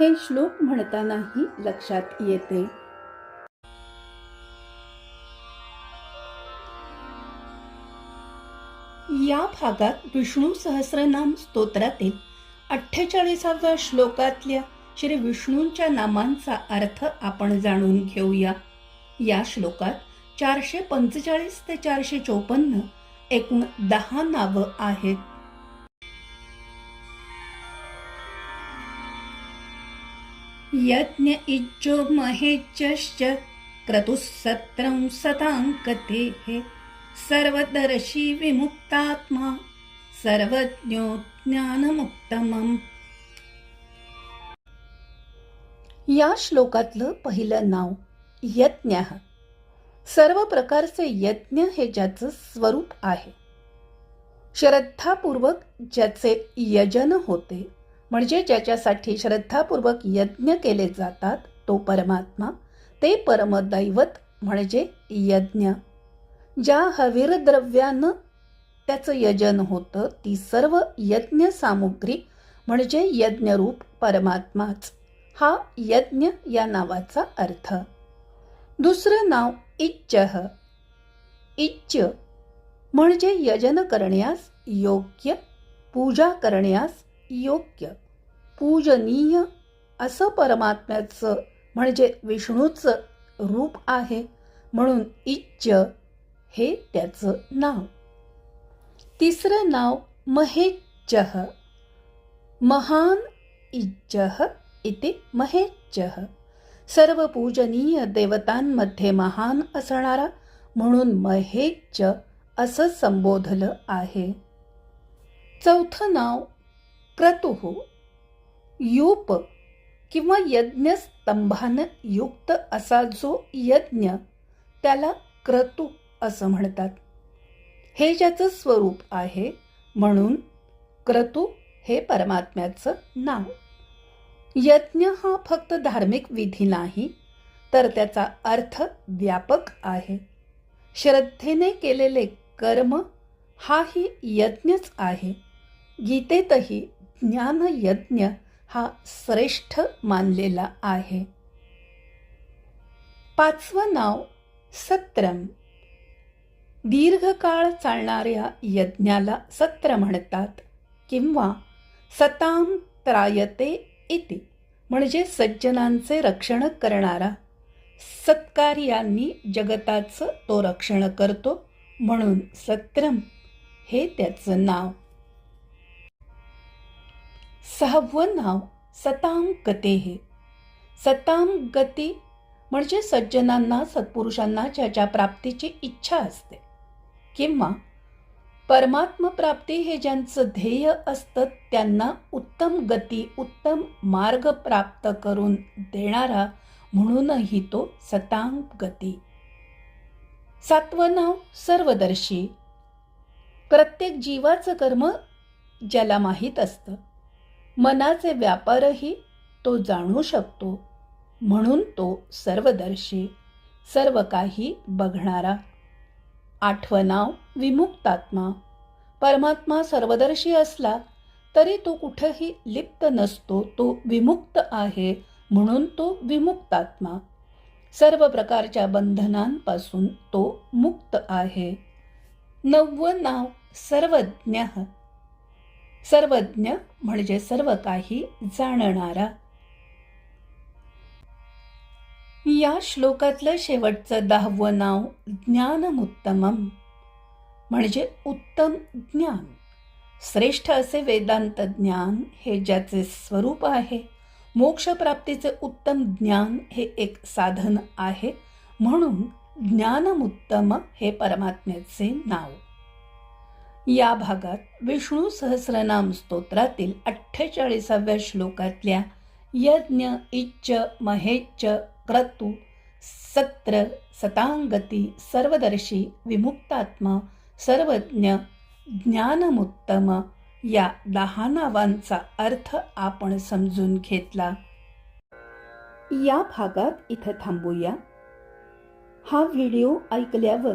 हे श्लोक म्हणतानाही लक्षात येते. या भागात विष्णू सहस्रनाम स्तोत्रातील अठ्ठेचाळीसाव्या श्लोकातल्या श्री विष्णूंच्या नामांचा अर्थ आपण जाणून घेऊया. या श्लोकात चारशे पंचेचाळीस ते चारशे चोपन्न एकूण दहा नावं आहेत. यज्ञ इज्जो महेज्यश्च क्रतुः सताङ्कतेः सर्वदर्शी विमुक्तात्मा सर्वज्ञो ज्ञानमुक्तमम् या श्लोकातलं पहिलं नाव यज्ञ. सर्व प्रकारचे यज्ञ हे ज्याचं स्वरूप आहे. श्रद्धापूर्वक ज्याचे यजन होते म्हणजे ज्याच्यासाठी श्रद्धापूर्वक यज्ञ केले जातात तो परमात्मा ते परमदैवत म्हणजे यज्ञ. ज्या हवीरद्रव्यानं त्याचं यजन होतं ती सर्व यज्ञ सामुग्री म्हणजे यज्ञरूप परमात्माच. हा यज्ञ या नावाचा अर्थ. दुसरं नाव इच्चह. इच्च म्हणजे यजन करण्यास योग्य पूजा करण्यास योग्य पूजनीय असं परमात्म्याचं म्हणजे विष्णूचं रूप आहे म्हणून इच्च हे त्याचं नाव. तिसरं नाव महेज्जह महान इज्जह इति महेज्जह सर्व पूजनीय देवतांमध्ये महान असणारा म्हणून महेज्ज असं संबोधलं आहे. चौथं नाव क्रतुः यूप किंवा यज्ञस्तंभानं युक्त असा जो यज्ञ त्याला क्रतु असं म्हणतात. हे ज्याचं स्वरूप आहे म्हणून क्रतु हे परमात्म्याचं नाव. यज्ञ हा फक्त धार्मिक विधी नाही तर त्याचा अर्थ व्यापक आहे. श्रद्धेने केलेले कर्म हाही यज्ञच आहे. गीतेतही ज्ञानयज्ञ हा श्रेष्ठ मानलेला आहे. पाचवं नाव सत्रम. दीर्घकाळ चालणाऱ्या यज्ञाला सत्र म्हणतात किंवा सताम त्रायते इति म्हणजे सज्जनांचे रक्षण करणारा. सत्कार्यांनी जगताचं तो रक्षण करतो म्हणून सत्रम हे त्याचं नाव. सहावं नाव सताम गतेहे सताम गती म्हणजे सज्जनांना सत्पुरुषांना ज्याच्या प्राप्तीची इच्छा असते किंवा परमात्मप्राप्ती हे ज्यांचं ध्येय असतं त्यांना उत्तम गती उत्तम मार्ग प्राप्त करून देणारा म्हणूनही तो सताम गती सातवं नाव सर्वदर्शी. प्रत्येक जीवाचं कर्म ज्याला माहीत असतं मनाचे व्यापारही तो जाणू शकतो. म्हणून तो सर्वदर्शी सर्व काही बघणारा. आठवं नाव विमुक्तात्मा. परमात्मा सर्वदर्शी असला तरी तो कुठंही लिप्त नसतो तो विमुक्त आहे म्हणून तो विमुक्तात्मा. सर्व प्रकारच्या बंधनांपासून तो मुक्त आहे. नववं नाव सर्वज्ञ. सर्वज्ञ म्हणजे सर्व काही जाणणारा. या श्लोकातलं शेवटचं दहावं नाव ज्ञानमुत्तमम म्हणजे उत्तम ज्ञान. श्रेष्ठ असे वेदांत ज्ञान हे ज्याचे स्वरूप आहे मोक्षप्राप्तीचे उत्तम ज्ञान हे एक साधन आहे म्हणून ज्ञानमुत्तम हे परमात्म्याचे नाव. या भागात विष्णू सहस्रनाम स्तोत्रातील अठ्ठेचाळीसाव्या श्लोकातल्या यज्ञ इच्च महेच्च क्रतू सत्र सतांगती सर्वदर्शी विमुक्तात्मा सर्वज्ञ ज्ञानमुत्तम या दहा नावांचा अर्थ आपण समजून घेतला. या भागात इथं थांबूया. हा व्हिडिओ ऐकल्यावर